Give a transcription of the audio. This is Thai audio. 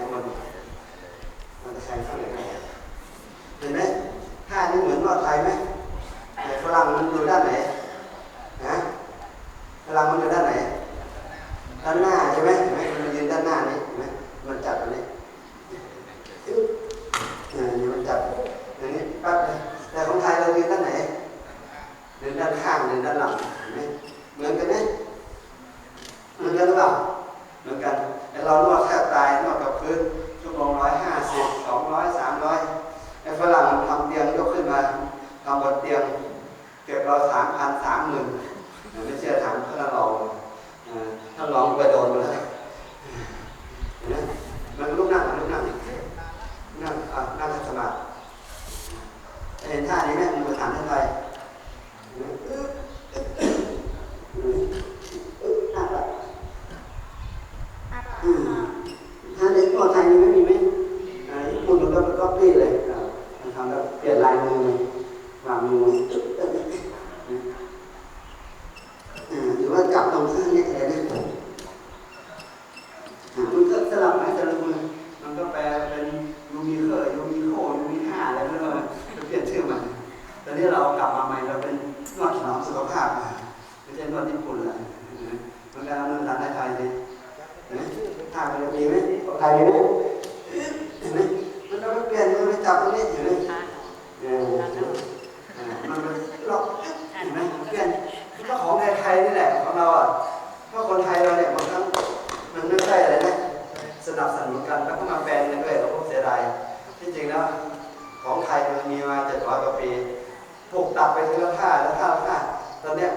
คนมันจะใช้เข้ายังไงเห็นไหมท่านี้เหมือนนวดไทยไหมแต่ฝรั่งมันอยู่ด้านไหนนะฝรั่งมันอยู่ด้านไหนด้านหน้าใช่ไหมเห็นไหมมันยืนด้านหน้านี่เห็นไหมมันจับอันนี้เนี่มันจับอย่างนี้ปั๊บเลยแต่ของไทยเรายืนด้านไหนเดินด้านข้างเดินด้านหลังเห็นไหมเหมือนกันไหมเหมือนกันหรือเปล่าเหมือนกันแต่เรานวดแทบตาย พื้นชั่วโมงร้อยห้าสิบสองร้อยสามร้อยไอ้ฝรั่งทำเตียงยกขึ้นมาทำบนเตียง เก็บเราสามพันสามหมื่นไม่เชื่อถามท่านรองเอ่อท่านรองไปโดนมาแล้วเห็นไหมมันลุกนั่งลุกนั่งนั่งอะนั่งขัดสมาธิเห็นท่านี้ไหมมือฐานท่านไปเห็นไหมอึ๊บอึ๊บอึ๊บอึ๊บนั่งละอืมท่าในตัวไทยนี่ไม่มีไหมอ่าญี่ปุ่นมันก็ เป็นก๊อปปี้เลยอ่ามันทำแบบเปลี่ยนลายมือเลยวางมือหรือว่ากลับตรงข้างเนี่ยอะไรนะมันก็สลับไปสลับมามันก็แปลเป็นยูมีเคอร์ยูมีโคยูมีห้าอะไรไม่รู้เปลี่ยนชื่อใหม่ตอนนี้เรากลับมาใหม่เราเป็นนวดถนอมสุขภาพไม่ใช่นวดญี่ปุ่นละมันการเอามือทางไทยเลยเห็นไหมท่ามันจะดีไหมไทยดีไหม จับตรงนี้อยู่นี่เออมันเราเห็นไหมเพื่อนก็ของไทยนี่แหละของเราอะเพาคนไทยเราเนี่ยบางครั้งมันไม่ใช่อะไรนะสนับสนุนกันแล้วก็มาแปลงกันด้วยเราก็เสียดายที่จริงแล้วของไทยมันมีมาเจ็ดร้อยกว่าปีถูกตัดไปทีละท่าแล้วท่าละท่าตอนเนี้ย